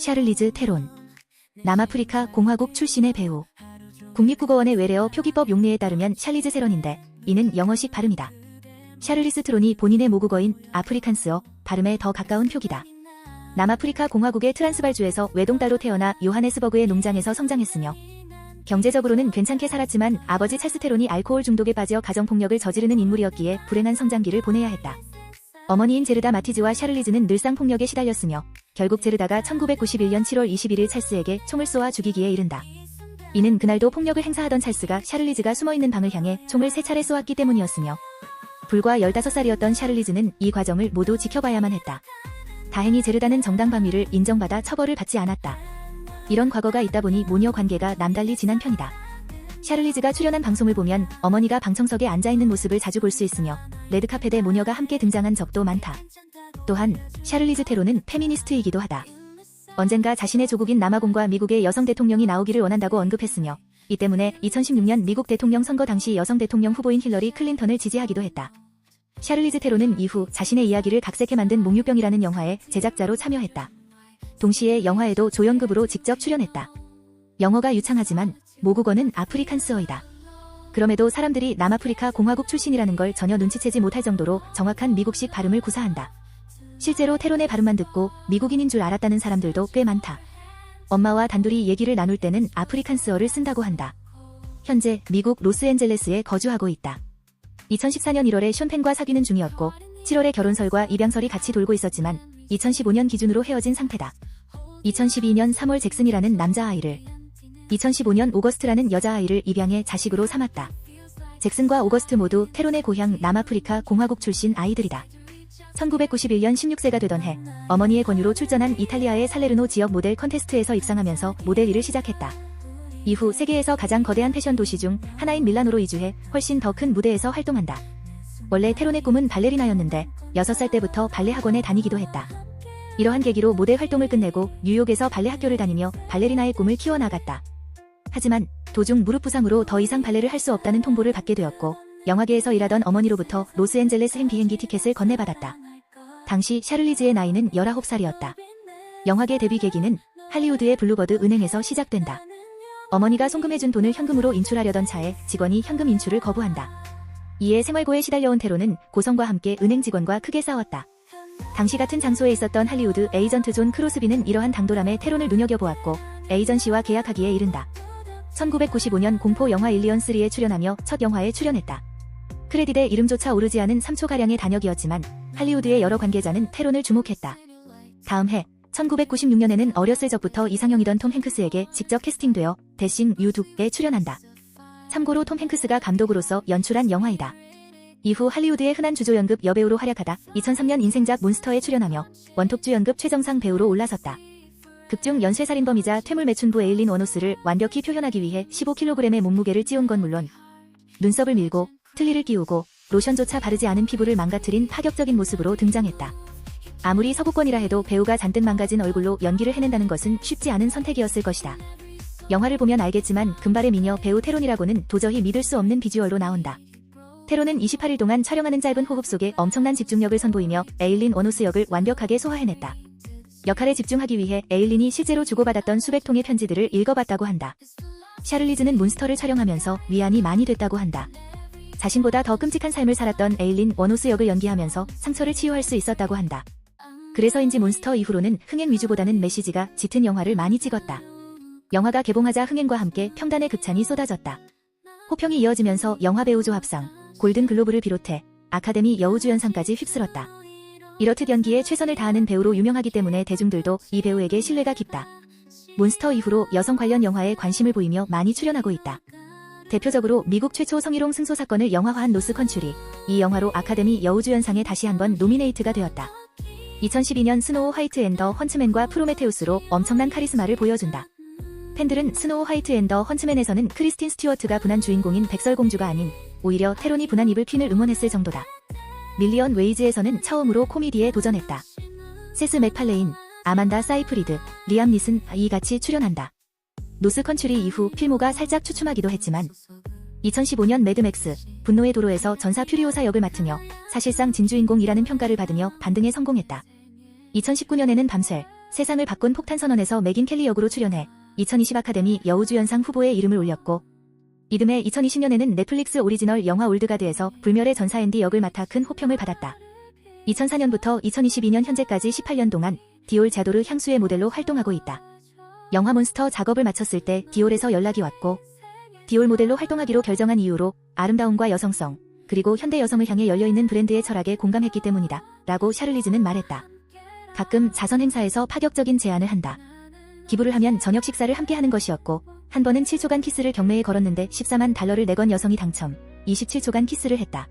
샤를리즈 테론. 남아프리카 공화국 출신의 배우. 국립국어원의 외래어 표기법 용례에 따르면 샬리즈 세런인데 이는 영어식 발음이다. 샤를리스 트론이 본인의 모국어인 아프리칸스어 발음에 더 가까운 표기다. 남아프리카 공화국의 트란스발주에서 외동딸로 태어나 요하네스버그의 농장에서 성장했으며 경제적으로는 괜찮게 살았지만 아버지 찰스 테론이 알코올 중독에 빠져 가정폭력을 저지르는 인물이었기에 불행한 성장기를 보내야 했다. 어머니인 제르다 마티즈와 샤를리즈는 늘상 폭력에 시달렸으며 결국 제르다가 1991년 7월 21일 찰스에게 총을 쏘아 죽이기에 이른다. 이는 그날도 폭력을 행사하던 찰스가 샤를리즈가 숨어있는 방을 향해 총을 세 차례 쏘았기 때문이었으며 불과 15살이었던 샤를리즈는 이 과정을 모두 지켜봐야만 했다. 다행히 제르다는 정당 방위를 인정받아 처벌을 받지 않았다. 이런 과거가 있다 보니 모녀 관계가 남달리 진한 편이다. 샤를리즈가 출연한 방송을 보면 어머니가 방청석에 앉아있는 모습을 자주 볼 수 있으며 레드카펫에 모녀가 함께 등장한 적도 많다. 또한 샤를리즈 테로는 페미니스트이기도 하다. 언젠가 자신의 조국인 남아공과 미국의 여성 대통령이 나오기를 원한다고 언급했으며 이 때문에 2016년 미국 대통령 선거 당시 여성 대통령 후보인 힐러리 클린턴을 지지하기도 했다. 샤를리즈 테로는 이후 자신의 이야기를 각색해 만든 몽유병이라는 영화에 제작자로 참여했다. 동시에 영화에도 조연급으로 직접 출연했다. 영어가 유창하지만 모국어는 아프리칸스어이다. 그럼에도 사람들이 남아프리카 공화국 출신이라는 걸 전혀 눈치채지 못할 정도로 정확한 미국식 발음을 구사한다. 실제로 테론의 발음만 듣고 미국인인 줄 알았다는 사람들도 꽤 많다. 엄마와 단둘이 얘기를 나눌 때는 아프리칸스어를 쓴다고 한다. 현재 미국 로스앤젤레스에 거주하고 있다. 2014년 1월에 션펜과 사귀는 중이었고 7월에 결혼설과 입양설이 같이 돌고 있었지만 2015년 기준으로 헤어진 상태다. 2012년 3월 잭슨이라는 남자아이를 2015년 오거스트라는 여자아이를 입양해 자식으로 삼았다. 잭슨과 오거스트 모두 테론의 고향 남아프리카 공화국 출신 아이들이다. 1991년 16세가 되던 해 어머니의 권유로 출전한 이탈리아의 살레르노 지역 모델 컨테스트에서 입상하면서 모델 일을 시작했다. 이후 세계에서 가장 거대한 패션 도시 중 하나인 밀라노로 이주해 훨씬 더 큰 무대에서 활동한다. 원래 테론의 꿈은 발레리나였는데 6살 때부터 발레 학원에 다니기도 했다. 이러한 계기로 모델 활동을 끝내고 뉴욕에서 발레 학교를 다니며 발레리나의 꿈을 키워나갔다. 하지만 도중 무릎 부상으로 더 이상 발레를 할 수 없다는 통보를 받게 되었고 영화계에서 일하던 어머니로부터 로스앤젤레스 행 비행기 티켓을 건네받았다. 당시 샤를리즈의 나이는 19살이었다. 영화계 데뷔 계기는 할리우드의 블루버드 은행에서 시작된다. 어머니가 송금해준 돈을 현금으로 인출하려던 차에 직원이 현금 인출을 거부한다. 이에 생활고에 시달려온 테로는 고성과 함께 은행 직원과 크게 싸웠다. 당시 같은 장소에 있었던 할리우드 에이전트 존 크로스비는 이러한 당돌함에 테론을 눈여겨보았고 에이전시와 계약하기에 이른다. 1995년 공포 영화 일리언 3에 출연하며 첫 영화에 출연했다. 크레딧에 이름조차 오르지 않은 3초가량의 단역이었지만 할리우드의 여러 관계자는 테론을 주목했다. 다음 해 1996년에는 어렸을 적부터 이상형이던 톰 행크스에게 직접 캐스팅되어 대신 유둑에 출연한다. 참고로 톰 행크스가 감독으로서 연출한 영화이다. 이후 할리우드의 흔한 주조연급 여배우로 활약하다 2003년 인생작 몬스터에 출연하며 원톱주 연급 최정상 배우로 올라섰다. 극중 연쇄살인범이자 퇴물 매춘부 에일린 원호스를 완벽히 표현하기 위해 15kg의 몸무게를 찌운 건 물론 눈썹을 밀고 틀니를 끼우고 로션조차 바르지 않은 피부를 망가뜨린 파격적인 모습으로 등장했다. 아무리 서구권이라 해도 배우가 잔뜩 망가진 얼굴로 연기를 해낸다는 것은 쉽지 않은 선택이었을 것이다. 영화를 보면 알겠지만 금발의 미녀 배우 테론이라고는 도저히 믿을 수 없는 비주얼로 나온다. 테론은 28일 동안 촬영하는 짧은 호흡 속에 엄청난 집중력을 선보이며 에일린 원호스 역을 완벽하게 소화해냈다. 역할에 집중하기 위해 에일린이 실제로 주고받았던 수백 통의 편지들을 읽어봤다고 한다. 샤를리즈는 몬스터를 촬영하면서 위안이 많이 됐다고 한다. 자신보다 더 끔찍한 삶을 살았던 에일린 원호스 역을 연기하면서 상처를 치유할 수 있었다고 한다. 그래서인지 몬스터 이후로는 흥행 위주보다는 메시지가 짙은 영화를 많이 찍었다. 영화가 개봉하자 흥행과 함께 평단의 극찬이 쏟아졌다. 호평이 이어지면서 영화배우 조합상, 골든글로브를 비롯해 아카데미 여우주연상까지 휩쓸었다. 이렇듯 연기에 최선을 다하는 배우로 유명하기 때문에 대중들도 이 배우에게 신뢰가 깊다. 몬스터 이후로 여성 관련 영화에 관심을 보이며 많이 출연하고 있다. 대표적으로 미국 최초 성희롱 승소 사건을 영화화한 노스 컨츄리, 이 영화로 아카데미 여우주연상에 다시 한번 노미네이트가 되었다. 2012년 스노우 화이트 앤더 헌츠맨과 프로메테우스로 엄청난 카리스마를 보여준다. 팬들은 스노우 화이트 앤더 헌츠맨에서는 크리스틴 스튜어트가 분한 주인공인 백설공주가 아닌 오히려 테론이 분한 이블 퀸을 응원했을 정도다. 밀리언 웨이즈에서는 처음으로 코미디에 도전했다. 세스 맥팔레인, 아만다 사이프리드, 리암 니슨 이 같이 출연한다. 노스 컨츄리 이후 필모가 살짝 추춤하기도 했지만 2015년 매드맥스, 분노의 도로에서 전사 퓨리오사 역을 맡으며 사실상 진주인공이라는 평가를 받으며 반등에 성공했다. 2019년에는 밤새, 세상을 바꾼 폭탄 선언에서 맥인 켈리 역으로 출연해 2020 아카데미 여우주연상 후보에 이름을 올렸고 이듬해 2020년에는 넷플릭스 오리지널 영화 올드가드에서 불멸의 전사 앤디 역을 맡아 큰 호평을 받았다. 2004년부터 2022년 현재까지 18년 동안 디올 자도르 향수의 모델로 활동하고 있다. 영화 몬스터 작업을 마쳤을 때 디올에서 연락이 왔고 디올 모델로 활동하기로 결정한 이유로 아름다움과 여성성 그리고 현대 여성을 향해 열려있는 브랜드의 철학에 공감했기 때문이다. 라고 샤를리즈는 말했다. 가끔 자선 행사에서 파격적인 제안을 한다. 기부를 하면 저녁 식사를 함께 하는 것이었고 한 번은 7초간 키스를 경매에 걸었는데 14만 달러를 내건 여성이 당첨 27초간 키스를 했다.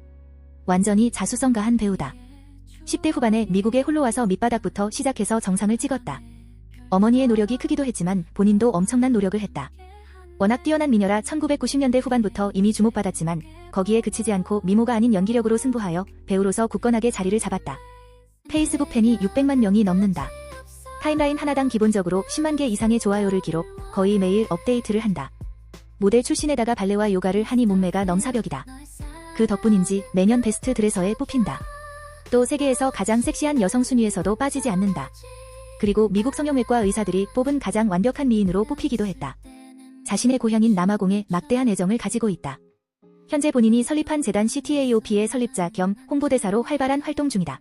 완전히 자수성가한 배우다. 10대 후반에 미국에 홀로 와서 밑바닥부터 시작해서 정상을 찍었다. 어머니의 노력이 크기도 했지만 본인도 엄청난 노력을 했다. 워낙 뛰어난 미녀라 1990년대 후반부터 이미 주목받았지만 거기에 그치지 않고 미모가 아닌 연기력으로 승부하여 배우로서 굳건하게 자리를 잡았다. 페이스북 팬이 600만 명이 넘는다. 타임라인 하나당 기본적으로 10만 개 이상의 좋아요를 기록, 거의 매일 업데이트를 한다. 모델 출신에다가 발레와 요가를 하니 몸매가 넘사벽이다. 그 덕분인지 매년 베스트 드레서에 뽑힌다. 또 세계에서 가장 섹시한 여성 순위에서도 빠지지 않는다. 그리고 미국 성형외과 의사들이 뽑은 가장 완벽한 미인으로 뽑히기도 했다. 자신의 고향인 남아공에 막대한 애정을 가지고 있다. 현재 본인이 설립한 재단 CTAOP의 설립자 겸 홍보대사로 활발한 활동 중이다.